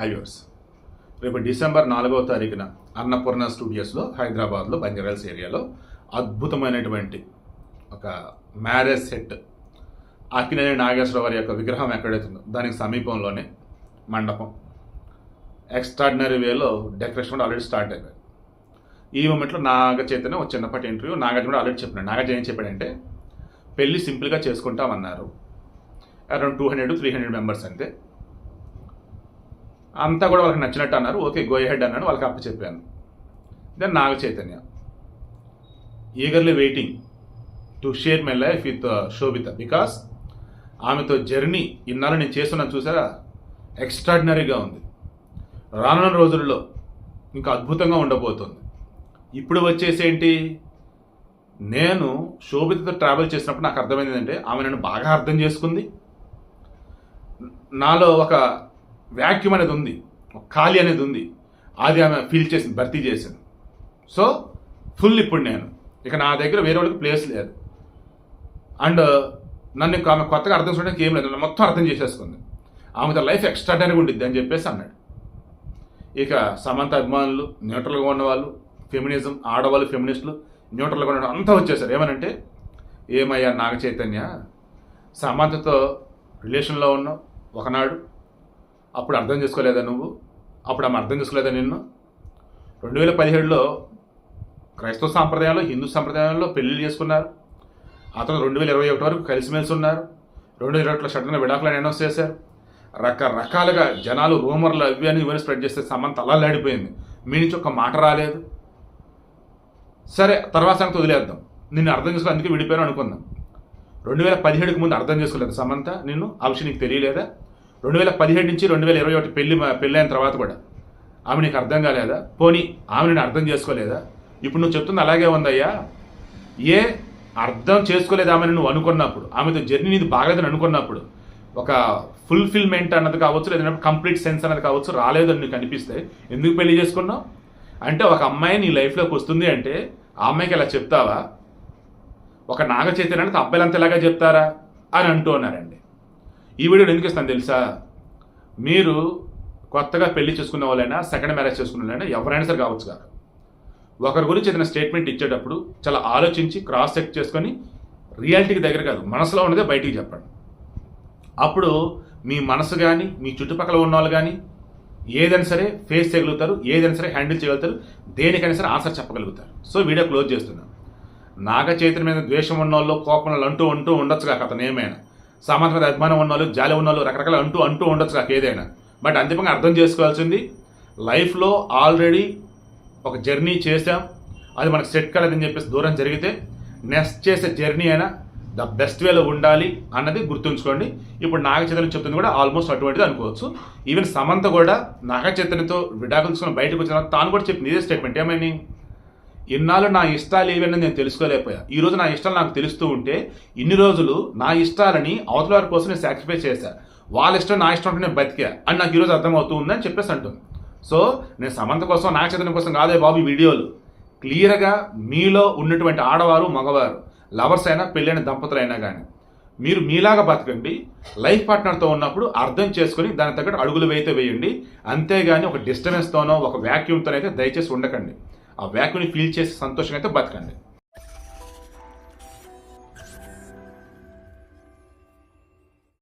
హైవర్స్ రేపు డిసెంబర్ నాలుగవ తారీఖున అన్నపూర్ణ స్టూడియోస్లో హైదరాబాద్లో బంజారాల్స్ ఏరియాలో అద్భుతమైనటువంటి ఒక మ్యారేజ్ సెట్. అక్కినేని నాగేశ్వర వారి యొక్క విగ్రహం ఎక్కడైతుందో దానికి సమీపంలోనే మండపం. ఎక్స్ట్రాడినరీ వేలో డెకరేషన్ కూడా ఆల్రెడీ స్టార్ట్ అయిపోయింది. ఈ మూమెంట్లో నాగ చైతన్య ఒక చిన్నపాటి ఇంటర్వ్యూ నాగార్జున కూడా ఆల్రెడీ చెప్పినాడు నాగార్జున ఏం చెప్పాడంటే పెళ్ళి సింపుల్గా చేసుకుంటామన్నారు. Around two hundred three hundred members అంతే. అంతా కూడా వాళ్ళకి నచ్చినట్టు అన్నారు. ఓకే గో హెడ్ అన్నాను వాళ్ళకి అప్పచెప్పాను then Naga Chaitanya eagerly waiting to share my life with Sobhita because ఆమెతో జర్నీ ఇన్నాళ్ళు నేను చేస్తున్నాను చూసారా? ఎక్స్ట్రాడినరీగా ఉంది. రానున్న రోజుల్లో ఇంకా అద్భుతంగా ఉండబోతుంది. ఇప్పుడు వచ్చేసి ఏంటి? నేను శోభితతో ట్రావెల్ చేసినప్పుడు నాకు అర్థమైంది ఏంటంటే ఆమె నన్ను బాగా అర్థం చేసుకుంది. నాలో ఒక వ్యాక్యూమ్ అనేది ఉంది. ఖాళీ అనేది ఉంది. అది ఆమె ఫీల్ చేసింది భర్తీ చేసింది. సో ఫుల్ ఇప్పుడు నేను. ఇక నా దగ్గర వేరే వాళ్ళకి ప్లేస్ లేదు. అండ్ నన్ను ఆమె కొత్తగా అర్థం చేయడానికి ఏం లేదు. మొత్తం అర్థం చేసేసుకుంది. ఆమె లైఫ్ ఎక్స్ట్రాడనరీగా ఉండిద్ది అని చెప్పేసి అన్నాడు. ఇక సమంత అభిమానులు న్యూట్రల్గా ఉన్నవాళ్ళు ఫెమినిజం ఆడవాళ్ళు ఫెమినిస్టులు న్యూట్రల్గా ఉన్న అంతా వచ్చేసారు. ఏమనంటే ఏమయ్యా నాగ చైతన్య సమంతతో రిలేషన్లో ఉన్నావు. ఒకనాడు అప్పుడు అర్థం చేసుకోలేదా నువ్వు? అప్పుడు ఆమె అర్థం చేసుకోలేదా నిన్ను? రెండు వేల పదిహేడులో క్రైస్తవ సాంప్రదాయంలో హిందూ సాంప్రదాయంలో పెళ్ళిళ్ళు చేసుకున్నారు. అతను రెండు వేల ఇరవై ఒకటి వరకు కలిసిమెలిసి ఉన్నారు. రెండు వేల ఇరవై ఒకటిలో సడన్గా విడాకులను అనౌన్స్ చేశారు. రకరకాలుగా జనాలు రూమర్లు అవి అని ఇవన్నీ స్ప్రెడ్ చేస్తే సమంత అల్లాడిపోయింది. మీ నుంచి ఒక మాట రాలేదు. సరే తర్వాత సంగతి వదిలేద్దాం. నిన్ను అర్థం చేసుకోవాలి అందుకే విడిపోయాను అనుకుందాం. రెండు వేల పదిహేడుకి ముందు అర్థం చేసుకోలేదు సమంత. నిన్ను ఆ విషయం నీకు తెలియలేదా? రెండు వేల పదిహేడు నుంచి రెండు వేల ఇరవై ఒకటి పెళ్ళి పెళ్ళైన తర్వాత కూడా ఆమె నీకు అర్థం కాలేదా? పోనీ ఆమె నేను అర్థం చేసుకోలేదా? ఇప్పుడు నువ్వు చెప్తుంది అలాగే ఉందయ్యా. ఏ అర్థం చేసుకోలేదు ఆమెను నువ్వు అనుకున్నప్పుడు ఆమెతో జర్నీ నీది బాగలేదని అనుకున్నప్పుడు ఒక ఫుల్ఫిల్మెంట్ అన్నది కావచ్చు లేదంటే కంప్లీట్ సెన్స్ అన్నది కావచ్చు రాలేదని నీకు అనిపిస్తే ఎందుకు పెళ్ళి చేసుకున్నావు? అంటే ఒక అమ్మాయి నీ లైఫ్లోకి వస్తుంది అంటే ఆ అమ్మాయికి ఇలా చెప్తావా? ఒక నాగ చైతన్యానికి అబ్బాయిలంతా ఇలాగా చెప్తారా? అని అంటూ ఉన్నారండి. ఈ వీడియో ఎందుకు ఇస్తాను తెలుసా? మీరు కొత్తగా పెళ్ళి చేసుకున్న వాళ్ళైనా సెకండ్ మ్యారేజ్ చేసుకున్న వాళ్ళైనా ఎవరైనా సరే కావచ్చు కాదు. ఒకరి గురించి ఏదైనా స్టేట్మెంట్ ఇచ్చేటప్పుడు చాలా ఆలోచించి క్రాస్ చెక్ చేసుకొని రియాలిటీకి దగ్గర కాదు మనసులో ఉన్నదే బయటికి చెప్పండి. అప్పుడు మీ మనసు కానీ మీ చుట్టుపక్కల ఉన్న వాళ్ళు కానీ ఏదైనా సరే ఫేస్ చేయగలుగుతారు ఏదైనా సరే హ్యాండిల్ చేయగలుగుతారు దేనికైనా సరే ఆన్సర్ చెప్పగలుగుతారు. సో వీడియో క్లోజ్ చేస్తున్నాను. నాగ చైతన్య మీద ద్వేషం ఉన్న వాళ్ళు కోపం అంటూ ఉంటూ ఉండొచ్చు కాక అతను ఏమైనా. సామాన్య మీద అభిమానం ఉన్నోళ్ళు జాలి ఉన్నోళ్ళు రకరకాల అంటూ అంటూ ఉండొచ్చు నాకు ఏదైనా. బట్ అంతిమంగా అర్థం చేసుకోవాల్సింది లైఫ్లో ఆల్రెడీ ఒక జర్నీ చేసాం అది మనకు సెట్ కాలేదని చెప్పేసి దూరం జరిగితే నెక్స్ట్ చేసే జర్నీ అయినా ద బెస్ట్ వేలో ఉండాలి అన్నది గుర్తుంచుకోండి. ఇప్పుడు నాగ చైతన్య చెప్తుంది కూడా ఆల్మోస్ట్ అటువంటిది అనుకోవచ్చు. ఈవెన్ సమంత కూడా నాగ చైతన్యతో విడాకులుసుకుని బయటకు వచ్చిన తాను కూడా చెప్పింది ఇదే స్టేట్మెంట్ ఏమైనా ఇన్నాళ్ళు నా ఇష్టాలు ఏవని నేను తెలుసుకోలేకపోయా. ఈరోజు నా ఇష్టాలు నాకు తెలుస్తూ ఉంటే ఇన్ని రోజులు నా ఇష్టాలని అవతల వారి కోసం నేను సాక్రిఫైస్ చేశా. వాళ్ళ ఇష్టం నా ఇష్టం అంటే నేను బతికా అని నాకు ఈరోజు అర్థమవుతూ ఉందని చెప్పేసి అంటుంది. సో నేను సమంత కోసం నా చైతన్య కోసం కాదే బాబు వీడియోలు. క్లియర్గా మీలో ఉన్నటువంటి ఆడవారు మగవారు లవర్స్ అయినా పెళ్ళైన దంపతులైనా కానీ మీరు మీలాగా బతకండి లైఫ్ పార్ట్నర్తో ఉన్నప్పుడు అర్థం చేసుకుని దాని తగ్గట్టు అడుగులు వేయితే వేయండి. అంతేగాని ఒక డిస్టర్బెన్స్తోనో ఒక వ్యాక్యూమ్తోనైతే దయచేసి ఉండకండి. ఆ వ్యాక్యూని ఫీల్ చేసి సంతోషంగా అయితే బతకండి.